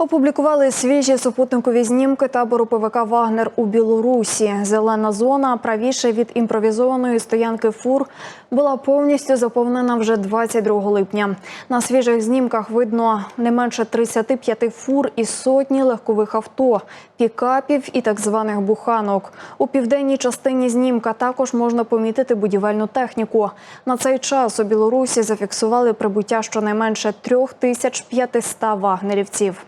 Опублікували свіжі супутникові знімки табору ПВК Вагнер у Білорусі. Зелена зона, правіше від імпровізованої стоянки фур, була повністю заповнена вже 22 липня. На свіжих знімках видно не менше 35 фур і сотні легкових авто, пікапів і так званих буханок. У південній частині знімка також можна помітити будівельну техніку. На цей час у Білорусі зафіксували прибуття щонайменше 3500 вагнерівців.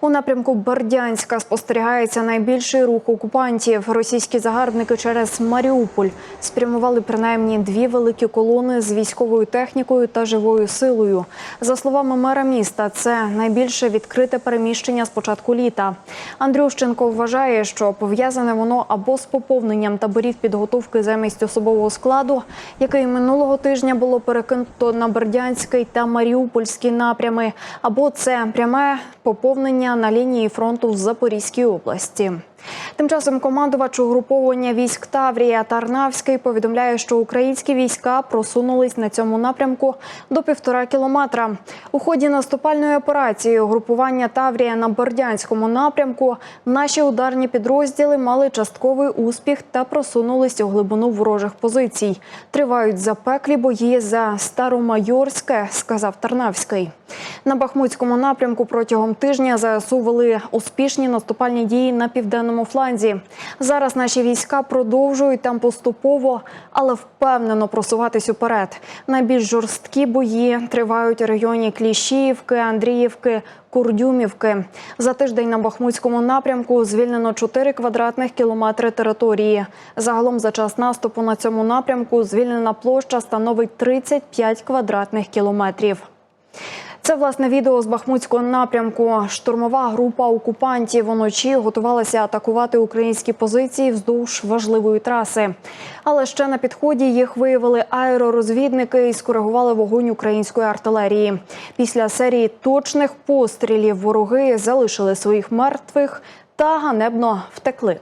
У напрямку Бердянська спостерігається найбільший рух окупантів. Російські загарбники через Маріуполь спрямували принаймні дві великі колони з військовою технікою та живою силою. За словами мера міста, це найбільше відкрите переміщення з початку літа. Андрющенко вважає, що пов'язане воно або з поповненням таборів підготовки замість особового складу, який минулого тижня було перекинуто на Бердянський та Маріупольський напрями, або це пряме поповнення на лінії фронту в Запорізькій області. Тим часом командувач угруповання військ Таврія Тарнавський повідомляє, що українські війська просунулись на цьому напрямку до півтора кілометра. У ході наступальної операції угрупування Таврія на Бердянському напрямку наші ударні підрозділи мали частковий успіх та просунулись у глибину ворожих позицій. Тривають запеклі бої за Старомайорське, сказав Тарнавський. На Бахмутському напрямку протягом тижня ЗСУ вели успішні наступальні дії на південному фланзі. Зараз наші війська продовжують там поступово, але впевнено просуватись уперед. Найбільш жорсткі бої тривають у районі Кліщіївки, Андріївки. Курдюмівки за тиждень на Бахмутському напрямку звільнено 4 квадратних кілометри території. Загалом за час наступу на цьому напрямку звільнена площа становить 35 квадратних кілометрів. Це власне відео з Бахмутського напрямку. Штурмова група окупантів уночі готувалася атакувати українські позиції вздовж важливої траси. Але ще на підході їх виявили аеророзвідники і скоригували вогонь української артилерії. Після серії точних пострілів вороги залишили своїх мертвих та ганебно втекли.